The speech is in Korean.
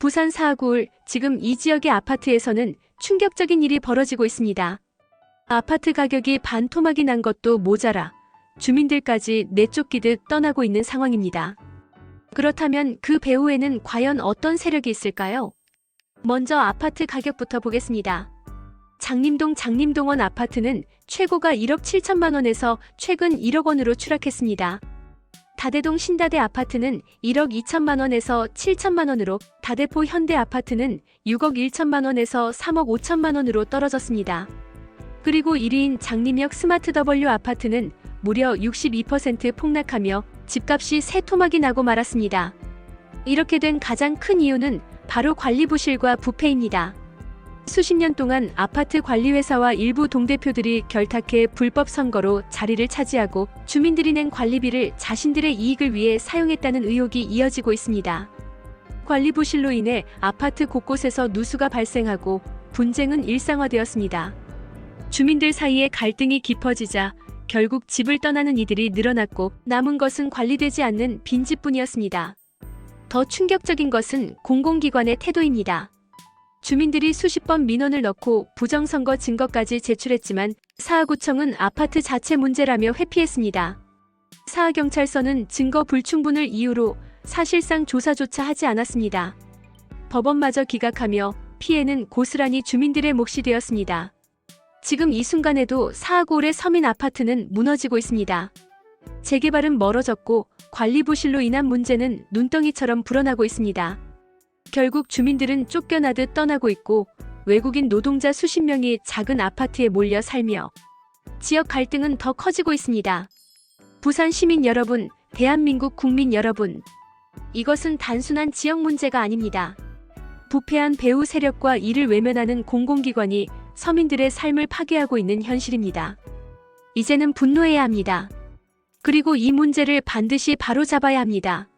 부산 사구울 지금 이 지역의 아파트에서는 충격적인 일이 벌어지고 있습니다. 아파트 가격이 반토막이 난 것도 모자라 주민들까지 내쫓기듯 떠나고 있는 상황입니다. 그렇다면 그 배후에는 과연 어떤 세력이 있을까요? 먼저 아파트 가격부터 보겠습니다. 장림동 장림동원 아파트는 최고가 1억 7천만 원에서 최근 1억 원으로 추락했습니다. 다대동 신다대 아파트는 1억 2천만 원에서 7천만 원으로 다대포 현대 아파트는 6억 1천만 원에서 3억 5천만 원으로 떨어졌습니다. 그리고 1위인 장림역 스마트 W 아파트는 무려 62% 폭락하며 집값이 새 토막이 나고 말았습니다. 이렇게 된 가장 큰 이유는 바로 관리 부실과 부패입니다. 수십 년 동안 아파트 관리회사와 일부 동대표들이 결탁해 불법 선거로 자리를 차지하고 주민들이 낸 관리비를 자신들의 이익을 위해 사용했다는 의혹이 이어지고 있습니다. 관리 부실로 인해 아파트 곳곳에서 누수가 발생하고 분쟁은 일상화되었습니다. 주민들 사이에 갈등이 깊어지자 결국 집을 떠나는 이들이 늘어났고 남은 것은 관리되지 않는 빈집뿐이었습니다. 더 충격적인 것은 공공기관의 태도입니다. 주민들이 수십 번 민원을 넣고 부정선거 증거까지 제출했지만 사하구청은 아파트 자체 문제라며 회피했습니다. 사하경찰서는 증거 불충분을 이유로 사실상 조사조차 하지 않았습니다. 법원마저 기각하며 피해는 고스란히 주민들의 몫이 되었습니다. 지금 이 순간에도 사하고울의 서민 아파트는 무너지고 있습니다. 재개발은 멀어졌고 관리 부실로 인한 문제는 눈덩이처럼 불어나고 있습니다. 결국 주민들은 쫓겨나듯 떠나고 있고 외국인 노동자 수십 명이 작은 아파트에 몰려 살며 지역 갈등은 더 커지고 있습니다. 부산 시민 여러분, 대한민국 국민 여러분. 이것은 단순한 지역 문제가 아닙니다. 부패한 배후 세력과 이를 외면하는 공공기관이 서민들의 삶을 파괴하고 있는 현실입니다. 이제는 분노해야 합니다. 그리고 이 문제를 반드시 바로잡아야 합니다.